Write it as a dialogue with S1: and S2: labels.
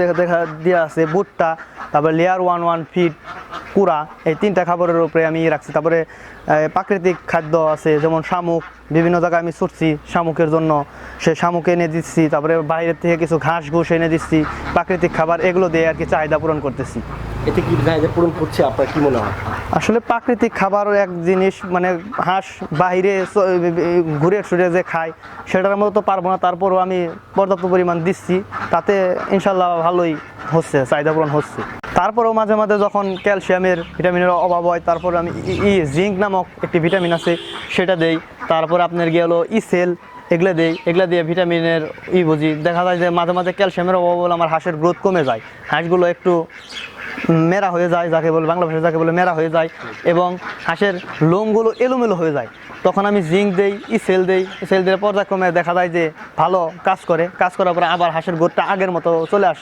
S1: দেখা দেখা আছে, ভুট্টা, তারপরে লেয়ার ওয়ান ওয়ান ফিট কুড়া, এই তিনটা খাবারের উপরে আমি রাখছি। তারপরে প্রাকৃতিক খাদ্য আছে, যেমন শামুক, বিভিন্ন জায়গায় আমি ছুটছি শামুকের জন্য। সে শামুক এনে দিচ্ছি, তারপরে বাইরের থেকে কিছু ঘাস ঘুষ এনে দিচ্ছি, প্রাকৃতিক খাবার এগুলো দিয়ে আর কি চাহিদা পূরণ করতেছি।
S2: এতে কি চাহিদা পূরণ করছে? আপনার কি মনে হয়?
S1: আসলে প্রাকৃতিক খাবারও এক জিনিস মানে হাঁস বাইরে চ- ঘুরে সুরে যে খায়, সেটার মতো তো পারব না, তারপরও আমি পর্যাপ্ত পরিমাণ দিচ্ছি, তাতে ইনশাল্লাহ ভালোই হচ্ছে, চাহিদা পূরণ হচ্ছে। তারপরেও মাঝে মাঝে যখন ক্যালসিয়ামের ভিটামিনের অভাব হয়, তারপর আমি ই- ই, জিঙ্ক নামক একটি ভিটামিন আছে, সেটা দেই। তারপর আপনার গিয়ে হলো ইসেল এগুলো দিই। এগুলো দিয়ে ভিটামিনের ই বুঝি। দেখা যায় যে মাঝে মাঝে ক্যালসিয়ামের অভাব হলে আমার হাঁসের গ্রোথ কমে যায়। হাঁসগুলো একটু মেরা হয়ে যায়, যাকে বলে বাংলা ভাষায় যাকে বলে মেরা হয়ে যায় এবং হাঁসের লোমগুলো এলোমেলো হয়ে যায়। তখন আমি জিঙ্ক দেই, ইসেল দেই সেল দিলে পর্যায়ক্রমে দেখা যায় যে ভালো কাজ করে। কাজ করার পরে আবার হাঁসের গোটটা আগের মতো চলে আসে।